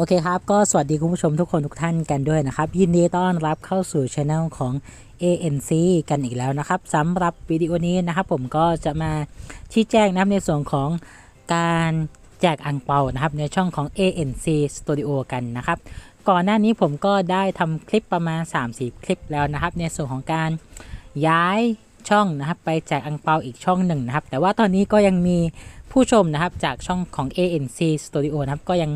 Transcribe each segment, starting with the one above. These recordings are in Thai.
โอเคครับ ก็สวัสดีคุณผู้ชมทุกคนทุกท่านกันด้วยนะครับ ยินดีต้อนรับเข้าสู่ช anel ของ ANC กันอีกแล้วนะครับสำหรับวิดีโอนี้นะครับ ผมก็จะมาชี้แจงนะครับในส่วนของการแจกอังเปานะครับในช่องของ ANC Studio กันนะครับ ก่อนหน้านี้ผมก็ได้ทำคลิปประมาณ 3-4 คลิปแล้วนะครับ ในส่วนของการย้ายช่องนะครับไปแจกอังเปาอีกช่องหนึ่งนะครับ แต่ว่าตอนนี้ก็ยังมีผู้ชมนะครับจากช่องของ ANC Studio นะครับก็ยัง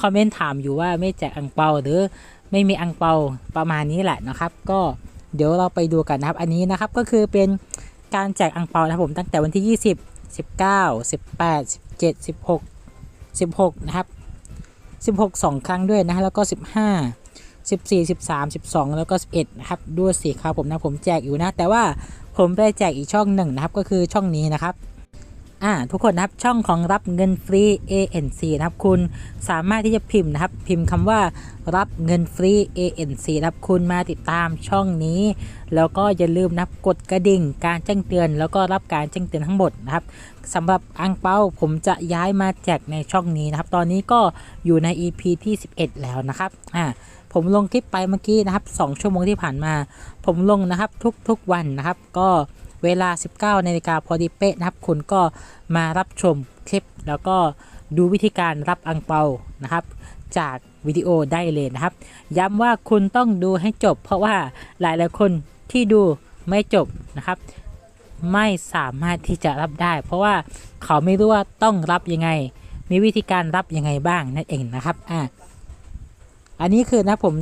คอมเมนต์ถามอยู่ว่าไม่แจกอังเปาหรือไม่มีอังเปาประมาณนี้แหละนะครับ ก็เดี๋ยวเราไปดูกันนะครับ อันนี้นะครับก็คือเป็นการแจกอังเปานะครับผมตั้งแต่วันที่ 20 19 18 17 16 16 นะครับ 16 2 ครั้งด้วยนะฮะแล้วก็ 15 14 13 12 แล้วก็ 11 นะครับด้วยสีครับผมนะผมแจกอยู่นะ แต่ว่าผมไปแจกอีกช่องหนึ่งนะครับ ก็คือช่องนี้นะครับ อ่าทุกคนนะครับช่องของรับเงินฟรี ANC นะครับคุณสามารถที่จะพิมพ์นะครับ พิมพ์คำว่ารับเงินฟรี ANC นะครับคุณมาติดตามช่องนี้ แล้วก็อย่าลืมนะกดกระดิ่งการแจ้งเตือน แล้วก็รับการแจ้งเตือนทั้งหมดนะครับสำหรับอังเปาผมจะย้ายมาแจกในช่องนี้นะครับ ตอนนี้ก็อยู่ใน EP ที่ 11 แล้วนะครับอ่าผมลงคลิปไปเมื่อกี้นะครับ 2 ชั่วโมงที่ผ่านมา ผมลงนะครับทุกๆวันนะครับ ก็ เวลา 19นาฬิกาพอดีเป๊ะนะครับ คุณก็มารับชมคลิป แล้วก็ดูวิธีการรับอังเปานะครับ จากวิดีโอได้เลยนะครับ ย้ำว่าคุณต้องดูให้จบ เพราะว่าหลายๆคนที่ดูไม่จบนะครับ ไม่สามารถที่จะรับได้ เพราะว่าเขาไม่รู้ว่าต้องรับยังไง มีวิธีการรับยังไงบ้างนั่นเองนะครับอ่าอันนี้คือนะผม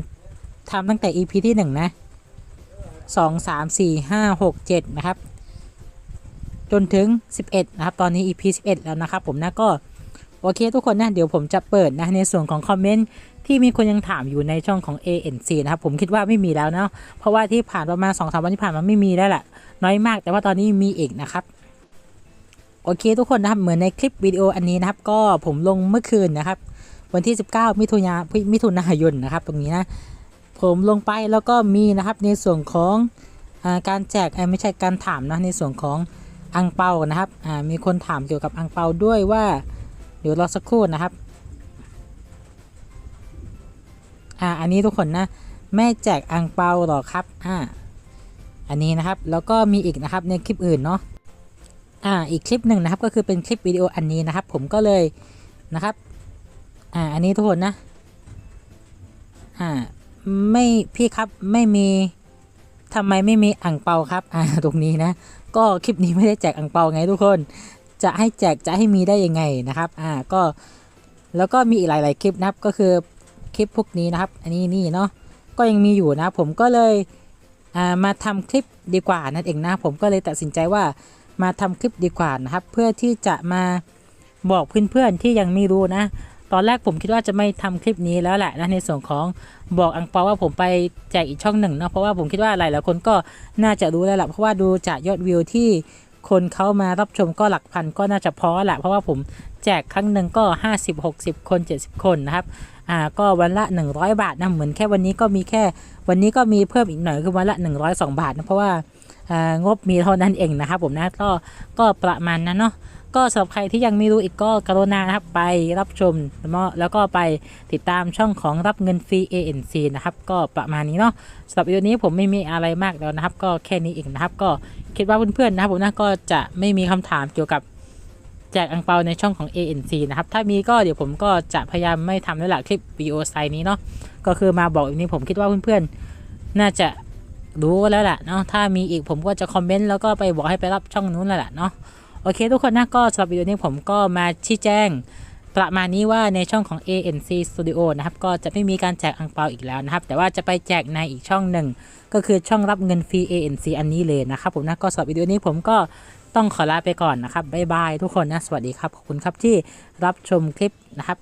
ทำตั้งแต่ EP ที่ 1 นะ 2 3 4 5 6 7 นะครับ จนถึง 11 นะครับ ตอนนี้ EP 11 แล้วนะครับผมนะก็โอเคทุกคนนะ เดี๋ยวผมจะเปิดนะ ในส่วนของคอมเมนต์ที่มีคนยังถามอยู่ในช่องของ ANC นะครับ ผมคิดว่าไม่มีแล้วเนาะเพราะว่าที่ผ่านประมาณ2อสวันที่ผ่านมาไม่มีแล้วแหละน้อยมาก แต่ว่าตอนนี้มีอีกนะครับโอเคทุกคนนะครับเหมือนในคลิปวิดีโออันนี้นะครับ ก็ผมลงเมื่อคืนนะครับ วันที่ 19 มิถุนายนมิถุนายนนะครับ ตรงนี้นะ ผมลงไปแล้วก็มีนะครับในส่วนของอการแจกไม่ใช่การถามนะในส่วนของ อังเปานะครับอ่ามีคนถามเกี่ยวกับอังเปาด้วยว่า เดี๋ยวรอสักครู่นะครับอ่าอันนี้ทุกคนนะแม่แจกอังเปาหรอครับอ่าอันนี้นะครับแล้วก็มีอีกนะครับในคลิปอื่นเนาะอ่าอีกคลิปหนึ่งนะครับก็คือเป็นคลิปวิดีโออันนี้นะครับ ผมก็เลยนะครับอ่าอันนี้ทุกคนนะอ่าไม่พี่ครับไม่มีทำไมไม่มีอ่างเปาครับอ่าตรงนี้นะ ก็คลิปนี้ไม่ได้แจกอ่างเปาไงทุกคน จะให้แจกจะให้มีได้ยังไงนะครับ อ่าก็แล้วก็มีอีกหลาย ๆ คลิปนะครับก็คือคลิปพวกนี้นะครับ อันนี้นี่เนาะก็ยังมีอยู่นะผมก็เลยอ่ามาทำคลิปดีกว่านั่นเองนะผมก็เลยตัดสินใจว่ามาทำคลิปดีกว่านะครับ เพื่อที่จะมาบอกเพื่อน ๆ ที่ยังไม่รู้นะ ตอนแรกผมคิดว่าจะไม่ทำคลิปนี้แล้วแหละนะในส่วนของบอกอังเปาว่าผมไปแจกอีกช่องหนึ่งเนาะเพราะว่าผมคิดว่าหลายๆคนก็น่าจะรู้แล้วแหละเพราะว่าดูจากยอดวิวที่คนเขามารับชมก็หลักพันก็น่าจะพอแหละเพราะว่าผมแจกครั้งหนึ่งก็ 50 60 คน 70 คนนะครับอ่าก็วันละ 100 บาทนะเหมือนแค่วันนี้ก็มีแค่ วันนี้ก็มีเพิ่มอีกหน่อยคือวันละ 102 บาทนะเพราะว่าอ่างบมีเท่านั้นเองนะครับผมนะก็ก็ประมาณนั้นเนาะ ก็สำหรับใครที่ยังไม่รู้อีกก็กรุณานะครับไปรับชมแล้วก็ไปติดตามช่องของรับเงินฟรี ANC นะครับ ก็ประมาณนี้เนาะสำหรับวิดีโอนี้ผมไม่มีอะไรมากแล้วนะครับ ก็แค่นี้เองนะครับ ก็คิดว่าเพื่อนๆนะครับผมนะก็จะไม่มีคำถามเกี่ยวกับแจกอังเปาในช่องของ ANC นะครับ ถ้ามีก็เดี๋ยวผมก็จะพยายามไม่ทำแล้วแหละคลิปวิดีโอไซนี้เนาะก็คือมาบอกอย่างนี้ผมคิดว่าเพื่อนๆ น่าจะรู้แล้วแหละเนาะถ้ามีอีกผมก็จะคอมเมนต์แล้วก็ไปบอกให้ไปรับช่องนู้นแล้วแหละเนาะ โอเคทุกคนนะก็สำหรับวิดีโอนี้ผมก็มาชี้แจงประมาณนี้ว่าในช่องของ ANC Studio นะครับ ก็จะไม่มีการแจกอังเปาอีกแล้วนะครับ แต่ว่าจะไปแจกในอีกช่องหนึ่ง ก็คือช่องรับเงินฟรี ANC อันนี้เลยนะครับผมนะก็สำหรับวิดีโอนี้ผมก็ต้องขอลาไปก่อนนะครับบ๊ายบายทุกคนนะ สวัสดีครับ ขอบคุณครับที่รับชมคลิปนะครับ